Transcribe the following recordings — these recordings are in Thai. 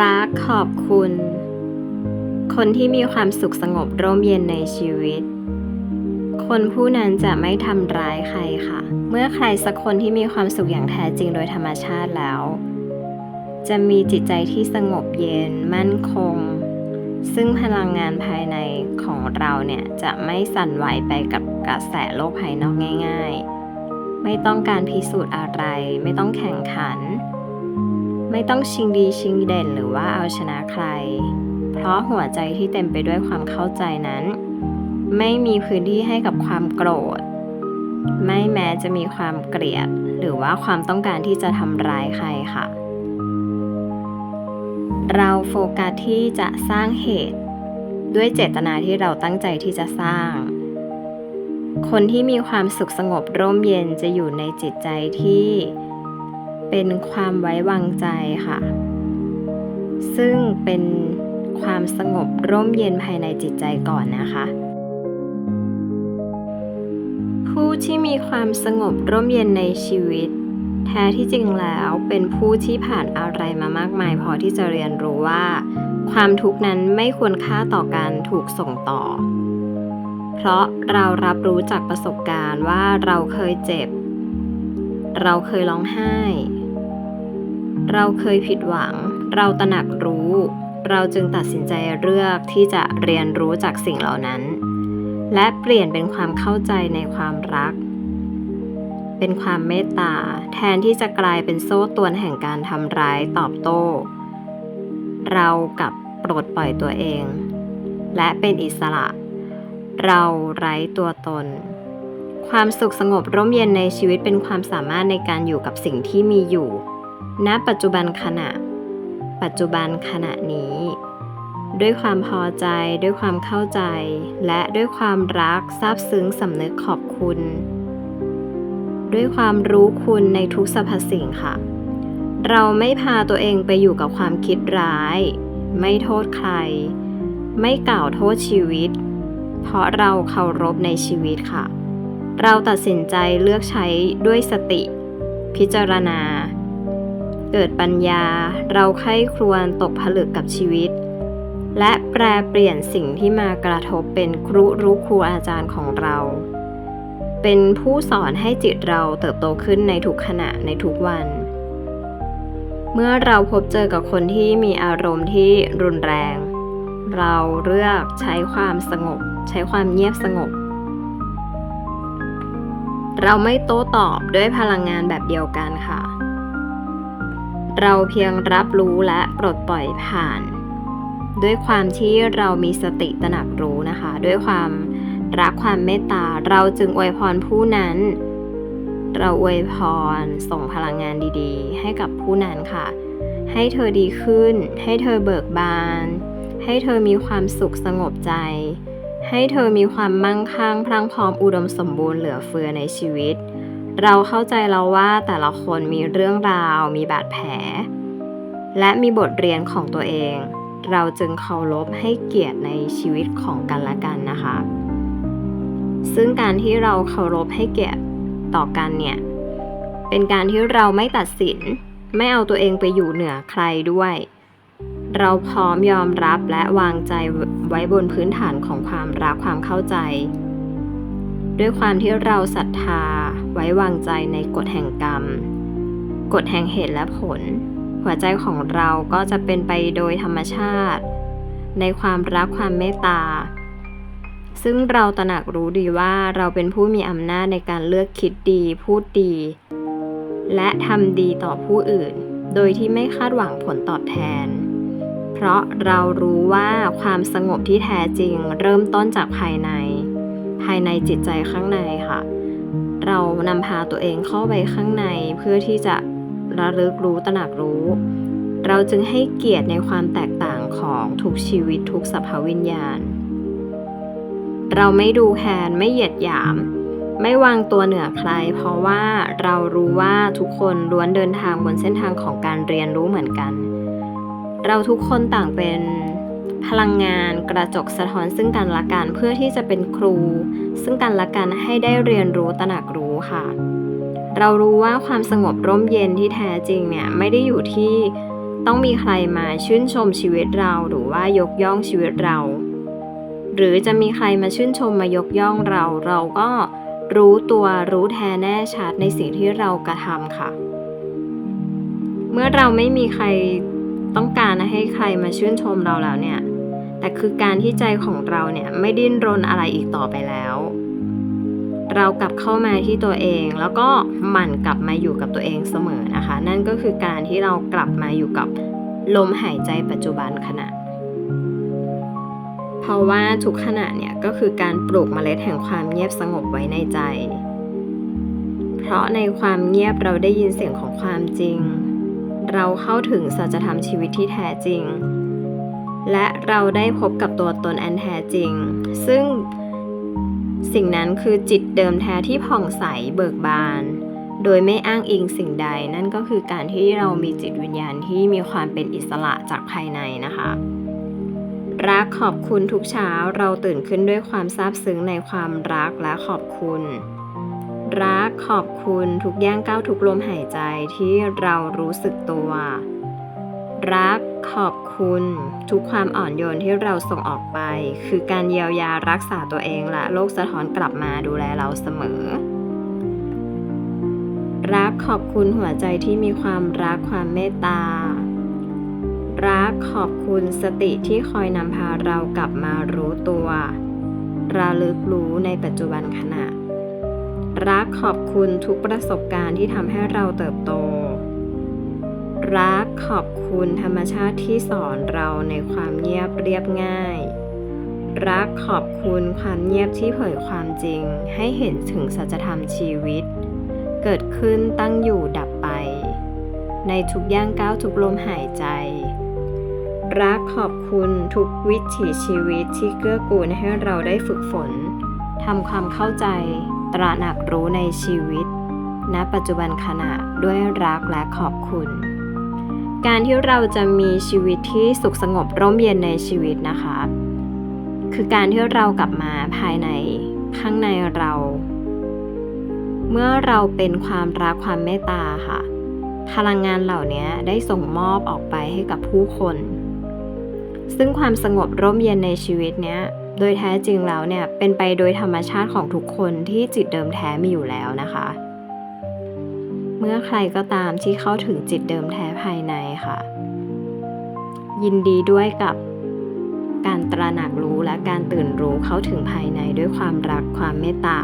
รักขอบคุณ คนที่มีความสุขสงบร่มเย็นในชีวิต คนผู้นั้นจะไม่ทำร้ายใครค่ะ เมื่อใครสักคนที่มีความสุขอย่างแท้จริงโดยธรรมชาติแล้ว จะมีจิตใจที่สงบเย็นมั่นคง ซึ่งพลังงานภายในของเราเนี่ยจะไม่สั่นไหวไปกับกระแสโลกภายนอกง่าย ๆ ไม่ต้องการพิสูจน์อะไร ไม่ต้องแข่งขัน ไม่ต้องชิงดีชิงเด่นหรือว่าเอาชนะใคร เพราะหัวใจที่เต็มไปด้วยความเข้าใจนั้น ไม่มีพื้นที่ให้กับความโกรธ ไม่แม้จะมีความเกลียด หรือว่าความต้องการที่จะทำร้ายใครค่ะ เราโฟกัสที่จะสร้างเหตุ ด้วยเจตนาที่เราตั้งใจที่จะสร้าง คนที่มีความสุขสงบร่มเย็นจะอยู่ในจิตใจที่ เป็นความไว้วางใจค่ะ ซึ่งเป็นความสงบร่มเย็นภายในจิตใจก่อนนะคะ ผู้ที่มีความสงบร่มเย็นในชีวิต แท้ที่จริงแล้วเป็นผู้ที่ผ่านอะไรมามากมาย พอที่จะเรียนรู้ว่า ความทุกข์นั้นไม่ควรค่าต่อการถูกส่งต่อ เพราะเรารับรู้จากประสบการณ์ว่าเราเคยเจ็บ เราเคยร้องไห้ เราเคยผิดหวัง เราตระหนักรู้ เราจึงตัดสินใจเลือกที่จะเรียนรู้จากสิ่งเหล่านั้น และเปลี่ยนเป็นความเข้าใจในความรัก เป็นความเมตตา แทนที่จะกลายเป็นโซ่ตวนแห่งการทำร้ายตอบโต้ เรากับปลดปล่อยตัวเอง และเป็นอิสระ เราไร้ตัวตน ความสุขสงบร่มเย็นในชีวิตเป็นความสามารถในการอยู่กับสิ่งที่มีอยู่ ณ ปัจจุบันขณะ ปัจจุบันขณะนี้ ด้วยความพอใจ ด้วยความเข้าใจ และด้วยความรักซาบซึ้งสำนึกขอบคุณ ด้วยความรู้คุณในทุกสรรพสิ่งค่ะ เราไม่พาตัวเองไปอยู่กับความคิดร้าย ไม่โทษใคร ไม่กล่าวโทษชีวิต เพราะเราเคารพในชีวิตค่ะ เราตัดสินใจเลือกใช้ด้วยสติ พิจารณา เกิดปัญญา เราไข้ครวญตกผลึกกับชีวิต และแปรเปลี่ยนสิ่งที่มากระทบเป็นครูรู้ครูอาจารย์ของเรา เป็นผู้สอนให้จิตเราเติบโตขึ้นในทุกขณะในทุกวัน เมื่อเราพบเจอกับคนที่มีอารมณ์ที่รุนแรง เราเลือกใช้ความสงบ ใช้ความเงียบสงบ เราไม่โต้ตอบด้วยพลังงานแบบเดียวกันค่ะ เราเพียงรับรู้และปลดปล่อยผ่าน ด้วยความที่เรามีสติตระหนักรู้นะคะ ด้วยความรักความเมตตา เราจึงอวยพรผู้นั้น เราอวยพรส่งพลังงานดีๆ ให้กับผู้นั้นค่ะ ให้เธอดีขึ้น ให้เธอเบิกบาน ให้เธอมีความสุขสงบใจ ให้เธอมีความมั่งคั่งพรั่งพร้อมอุดมสมบูรณ์เหลือเฟือในชีวิต เราเข้าใจแล้วว่าแต่ละคนมีเรื่องราว มีบาดแผล และมีบทเรียนของตัวเอง เราจึงเคารพให้เกียรติในชีวิตของกันและกันนะคะ ซึ่งการที่เราเคารพให้เกียรติต่อกันเนี่ย เป็นการที่เราไม่ตัดสิน ไม่เอาตัวเองไปอยู่เหนือใครด้วย เราพร้อมยอมรับและวางใจไว้บนพื้นฐานของความรักความเข้าใจ ด้วยความที่เราศรัทธาไว้วางใจในกฎแห่งกรรม กฎแห่งเหตุและผล หัวใจของเราก็จะเป็นไปโดยธรรมชาติ ในความรักความเมตตา ซึ่งเราตระหนักรู้ดีว่าเราเป็นผู้มีอำนาจในการเลือกคิดดี พูดดี และทำดีต่อผู้อื่น โดยที่ไม่คาดหวังผลตอบแทน เพราะเรารู้ว่าความสงบที่แท้จริง เริ่มต้นจากภายใน ภายในจิตใจข้างในค่ะ เรานำพาตัวเองเข้าไปข้างในเพื่อที่จะระลึกรู้ตระหนักรู้ เราจึงให้เกียรติในความแตกต่างของทุกชีวิตทุกสภาวิญญาณ เราไม่ดูแคลนไม่เหยียดหยาม ไม่วางตัวเหนือใคร เพราะว่าเรารู้ว่าทุกคนล้วนเดินทางบนเส้นทางของการเรียนรู้เหมือนกัน เราทุกคนต่างเป็นพลังงานกระจกสะท้อนซึ่งกันและกันเพื่อที่จะเป็นครู ซึ่งกันและกันให้ได้เรียนรู้ตระหนักรู้ค่ะ เรารู้ว่าความสงบร่มเย็นที่แท้จริงเนี่ยไม่ได้อยู่ที่ต้องมีใครมาชื่นชมชีวิตเราหรือว่ายกย่องชีวิตเรา หรือจะมีใครมาชื่นชมมายกย่องเรา เราก็รู้ตัวรู้แท้แน่ชัดในสิ่งที่เรากระทำค่ะ เมื่อเราไม่มีใคร ต้องการให้ใครมาชื่นชมเราแล้วเนี่ย แต่คือการที่ใจของเราเนี่ยไม่ดิ้นรนอะไรอีกต่อไปแล้ว เรากลับเข้ามาที่ตัวเองแล้วก็หมั่นกลับมาอยู่กับตัวเองเสมอนะคะ นั่นก็คือการที่เรากลับมาอยู่กับลมหายใจปัจจุบันขณะ เพราะว่าทุกขณะเนี่ยก็คือการปลูกเมล็ดแห่งความเงียบสงบไว้ในใจ เพราะในความเงียบเราได้ยินเสียงของความจริง เราเข้าถึงสัจธรรมชีวิตที่แท้จริง และเราได้พบกับตัวตนอันแท้จริง ซึ่งสิ่งนั้นคือจิตเดิมแท้ที่ผ่องใสเบิกบาน โดยไม่อ้างอิงสิ่งใด นั่นก็คือการที่เรามีจิตวิญญาณที่มีความเป็นอิสระจากภายในนะคะ รักขอบคุณทุกเช้าเราตื่นขึ้นด้วยความซาบซึ้งในความรักและขอบคุณ รักขอบคุณทุกย่างก้าวทุกลมหายใจที่เรารู้สึกตัว รักขอบคุณทุกความอ่อนโยนที่เราส่งออกไป คือการเยียวยารักษาตัวเองและโลกสะท้อนกลับมาดูแลเราเสมอ รักขอบคุณหัวใจที่มีความรักความเมตตา รักขอบคุณสติที่คอยนำพาเรากลับมารู้ตัว ระลึกรู้ในปัจจุบันขณะ รักขอบคุณทุกประสบการณ์ที่ทำให้เราเติบโต รักขอบคุณธรรมชาติที่สอนเราในความเงียบเรียบง่าย รักขอบคุณความเงียบที่เผยความจริง ให้เห็นถึงสัจธรรมชีวิต เกิดขึ้นตั้งอยู่ดับไป ในทุกย่างก้าวทุกลมหายใจ รักขอบคุณทุกวิถีชีวิตที่เกื้อกูลให้เราได้ฝึกฝนทำความเข้าใจ ตระหนักรู้ในชีวิต ณ ปัจจุบันขณะด้วยรักและขอบคุณ การที่เราจะมีชีวิตที่สุขสงบร่มเย็นในชีวิตนะคะ คือการที่เรากลับมาภายในข้างในเรา เมื่อเราเป็นความรักความเมตตาค่ะ พลังงานเหล่านี้ได้ส่งมอบออกไปให้กับผู้คน ซึ่งความสงบร่มเย็นในชีวิตเนี้ย โดยแท้จริงแล้วเนี่ยเป็นไปโดยธรรมชาติของทุกคนที่จิตเดิมแท้มีอยู่แล้วนะคะ เมื่อใครก็ตามที่เข้าถึงจิตเดิมแท้ภายในค่ะ ยินดีด้วยกับการตระหนักรู้และการตื่นรู้เข้าถึงภายในด้วยความรักความเมตตา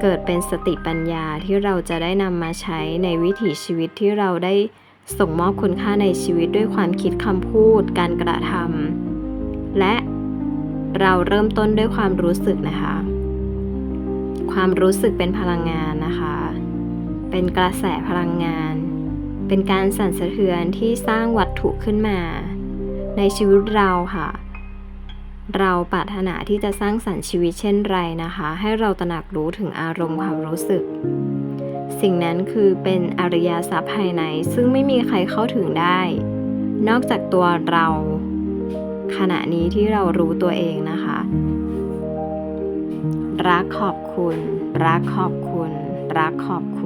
เกิดเป็นสติปัญญาที่เราจะได้นำมาใช้ในวิถีชีวิตที่เราได้ส่งมอบคุณค่าในชีวิตด้วยความคิดคำพูด การกระทำ และเราเริ่มต้นด้วยความรู้สึกนะคะ ความรู้สึกเป็นพลังงานนะคะ เป็นกระแสพลังงาน เป็นการสั่นสะเทือนที่สร้างวัตถุขึ้นมา ในชีวิตเราค่ะ เราปรารถนาที่จะสร้างสรรค์ชีวิตเช่นไรนะคะ ให้เราตระหนักรู้ถึงอารมณ์ความรู้สึก สิ่งนั้นคือเป็นอริยสัพภายในซึ่งไม่มีใครเข้าถึงได้ นอกจากตัวเรา ขณะนี้ที่เรารู้ตัวเองนะคะ รักขอบคุณ รักขอบคุณ รักขอบคุณ